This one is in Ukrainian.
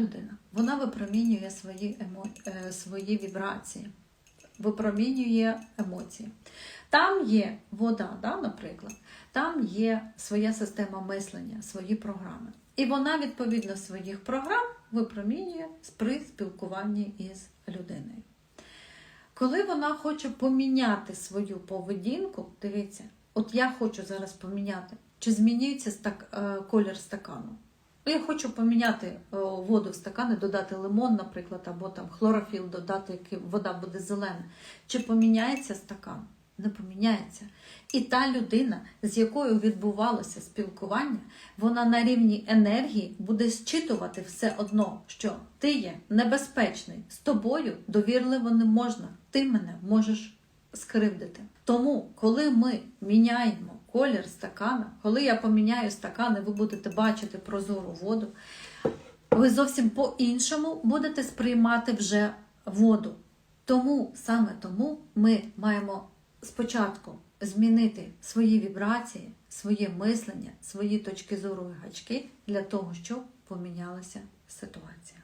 людина. Вона випромінює свої, емо... е, свої вібрації, випромінює емоції. Там є вода, да, наприклад, там є своя система мислення, свої програми. І вона, відповідно своїх програм, випромінює при спілкуванні із людиною. Коли вона хоче поміняти свою поведінку, дивіться, от я хочу зараз поміняти, чи змінюється стак, е, колір стакану. Ну, Я хочу поміняти е, воду в стакани, додати лимон, наприклад, або там хлорофіл, додати, який вода буде зелена. Чи поміняється стакан? Не поміняється. І та людина, з якою відбувалося спілкування, вона на рівні енергії буде зчитувати все одно, що ти є небезпечний, з тобою довірливо не можна, ти мене можеш скривдити. Тому, коли ми міняємо колір стакана, коли я поміняю стакан, і ви будете бачити прозору воду, ви зовсім по-іншому будете сприймати вже воду. Тому саме тому ми маємо спочатку змінити свої вібрації, своє мислення, свої точки зору і гачки для того, щоб помінялася ситуація.